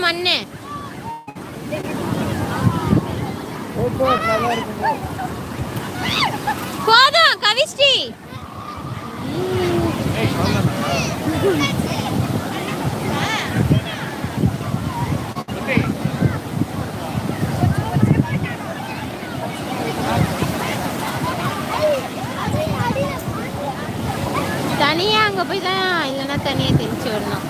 மண்ணு. போதும் கவிஷ்டி. தனியா அங்க போய் தான் இல்லைன்னா தனியாக தெரிஞ்சு வரணும்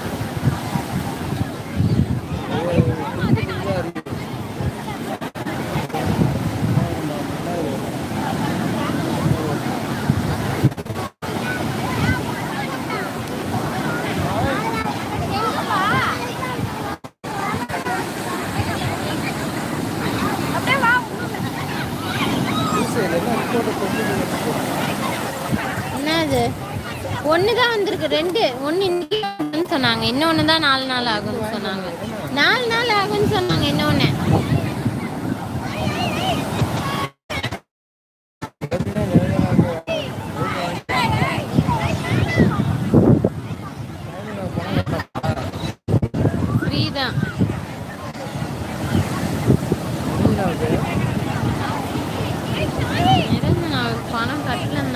என்னது? ஒன்று தான் வந்திருக்கு ரெண்டு. ஒன்று இன்னைக்கு சொன்னாங்க. இன்னொன்று தான் நாலு நாள் ஆகும்னு சொன்னாங்க. நாலு நாள் ஆகும்னு சொன்னாங்க இன்னொன்று ஃப்ரீ தான்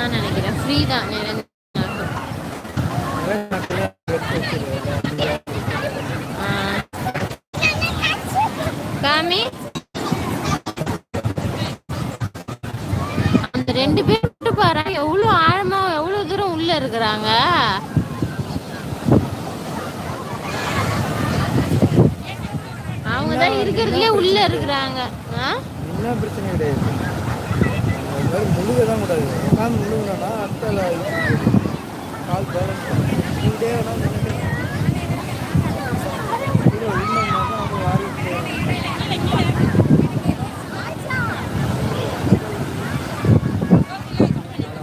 தான் நினைக்கிறேன். ஃப்ரீ தான். நிரஞ்ச காமி? அந்த ரெண்டு பேர் மட்டும் பாரு. எவ்வளோ ஆழமா எவ்வளோ தூரம் உள்ள இருக்கிறாங்க? அவங்க தான் இருக்கிறதுலே உள்ள இருக்கிறாங்க. ஆ? பிரச்சனை கிடையாது. மாதிரி முழுக தான் கூடாது. உட்காந்து முழுங்கினா அத்தை கால் பேலன்ஸ் இப்படியே வேணா நின்னுட்டு கீழே விழுந்தோம்னா தான் காலை வாரிட்டு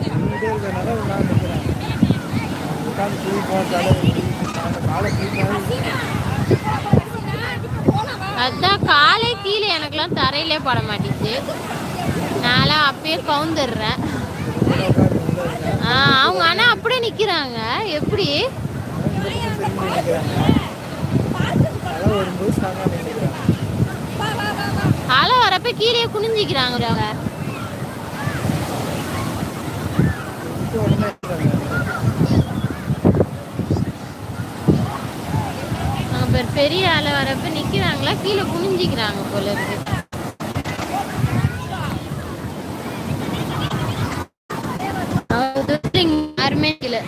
நின்றுட்டே இருக்கனால நான் நிற்கிறேன் உட்காந்து குளிப்போம் தலை அந்த காலை குளிப்போம் அதான் காலே கீழே எனக்குலாம் தரையிலே பட மாட்டேங்குது. நான்லாம் அப்பயே கவுந்துடுறேன். ஆ அவங்க ஆனால் அப்படியே நிற்கிறாங்க எப்படி? அலை வரப்ப கீழே குனிஞ்சிக்கிறாங்க அவங்க. பெரிய அலை வரப்ப நிக்கிறாங்களா கீழே குனிஞ்சிக்கிறாங்க போல இருக்கு. யாருமே இல்லை.